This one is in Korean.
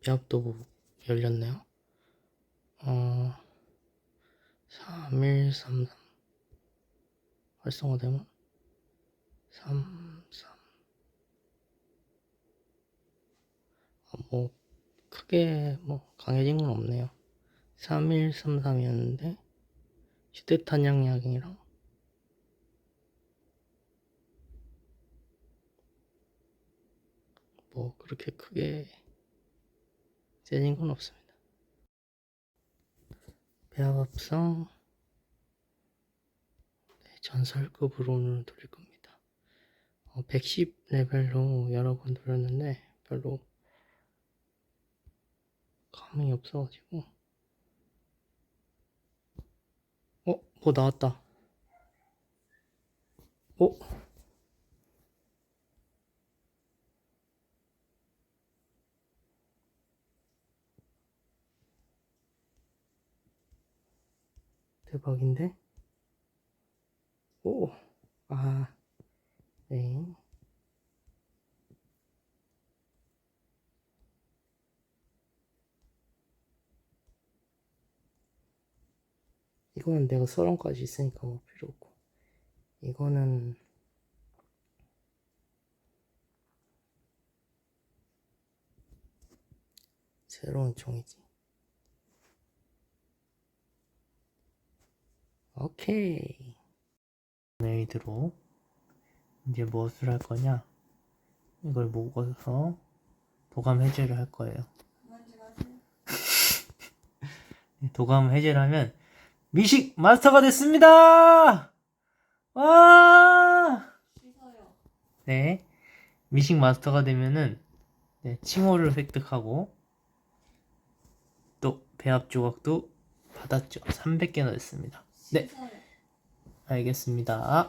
배합도 뭐 열렸네요. 어, 3133 활성화되면 33 아, 뭐 크게 뭐 강해진 건 없네요. 3133이었는데 휴대탄약량이랑 뭐 그렇게 크게 세진 건 없습니다. 배합합성 네, 전설급으로 오늘 돌릴 겁니다. 어, 110 레벨로 여러 번 돌렸는데 별로 감이 없어가지고 어? 뭐 나왔다 어? 대박인데? 오, 아, 네. 이거는 내가 서론까지 있으니까 뭐 필요 없고. 이거는 새로운 종이지. 오케이. 메이드로 이제 무엇을 할 거냐? 이걸 먹어서 도감 해제를 할 거예요. 도감 해제를 하면 미식 마스터가 됐습니다! 와! 네. 미식 마스터가 되면은 네, 칭호를 획득하고 또 배합 조각도 받았죠. 300개나 됐습니다. 네. 알겠습니다.